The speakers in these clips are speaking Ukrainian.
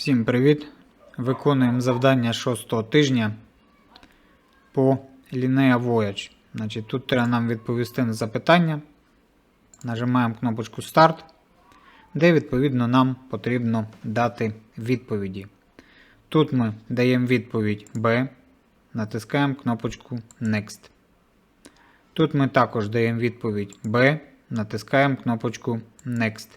Всім привіт! Виконуємо завдання 6 тижня по Linnea Voyage. Значить, тут треба нам відповісти на запитання. Нажимаємо кнопочку Старт, де відповідно нам потрібно дати відповіді. Тут ми даємо відповідь B, натискаємо кнопочку Next. Тут ми також даємо відповідь B, натискаємо кнопочку Next.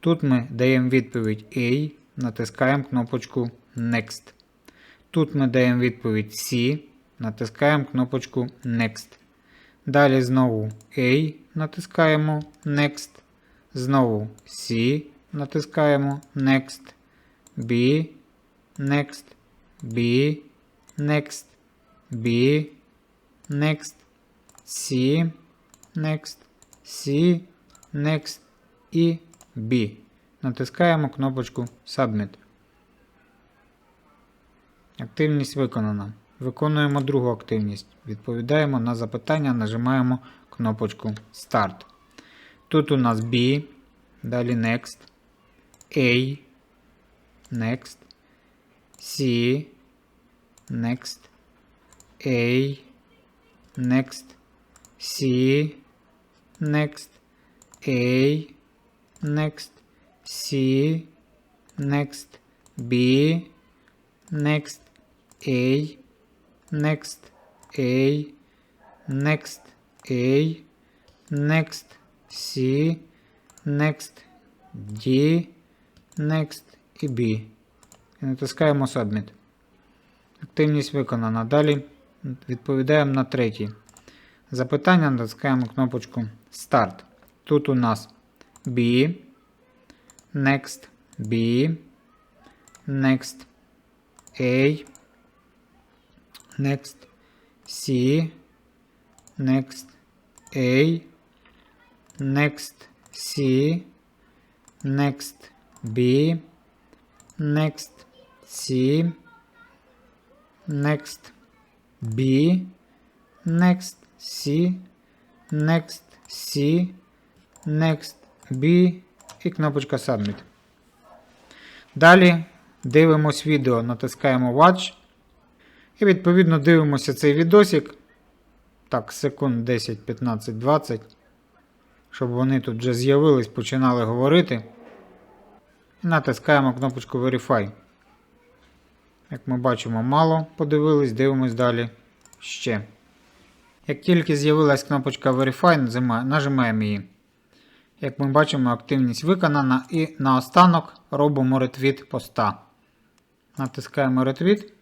Тут ми даємо відповідь A, натискаємо кнопочку Next. Тут ми даємо відповідь C, натискаємо кнопочку Next. Далі знову A, натискаємо Next. Знову C, натискаємо Next. B, Next. B, Next. B, Next. C, Next. C, Next і B. Натискаємо кнопочку Submit. Активність виконана. Виконуємо другу активність. Відповідаємо на запитання, нажимаємо кнопочку Start. Тут у нас B, далі Next, A, Next, C, Next, A, Next, C, Next, A, Next, C, Next, B, Next, A, Next, A, Next, A, Next, C, Next, D, Next і B. І натискаємо Submit. Активність виконана. Далі відповідаємо на третій. Запитання натискаємо кнопочку Start. Тут у нас B, Next, B, Next, A, Next, C, Next, A, Next, C, Next, B, Next, C, Next, B, Next, C, Next, C, Next, B і кнопочка Submit. Далі дивимось відео, натискаємо Watch. І відповідно дивимося цей відосик. Так, секунд 10, 15, 20. Щоб вони тут вже з'явились, починали говорити. І натискаємо кнопочку Verify. Як ми бачимо, мало подивились, дивимось далі ще. Як тільки з'явилась кнопочка Verify, нажимаємо її. Як ми бачимо, активність виконана і наостанок робимо ретвіт поста. Натискаємо ретвіт,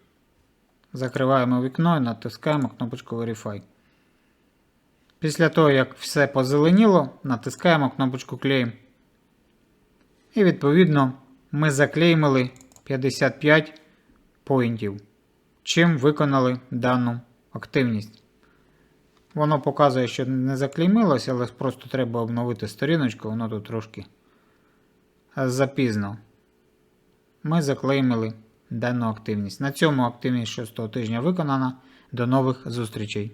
закриваємо вікно і натискаємо кнопочку Verify. Після того, як все позеленіло, натискаємо кнопочку Claim. І відповідно ми заклеймили 55 поінтів, чим виконали дану активність. Воно показує, що не заклеймилося, але просто треба обновити сторіночку, воно тут трошки запізно. Ми заклеймили дану активність. На цьому активність 6 тижня виконана. До нових зустрічей!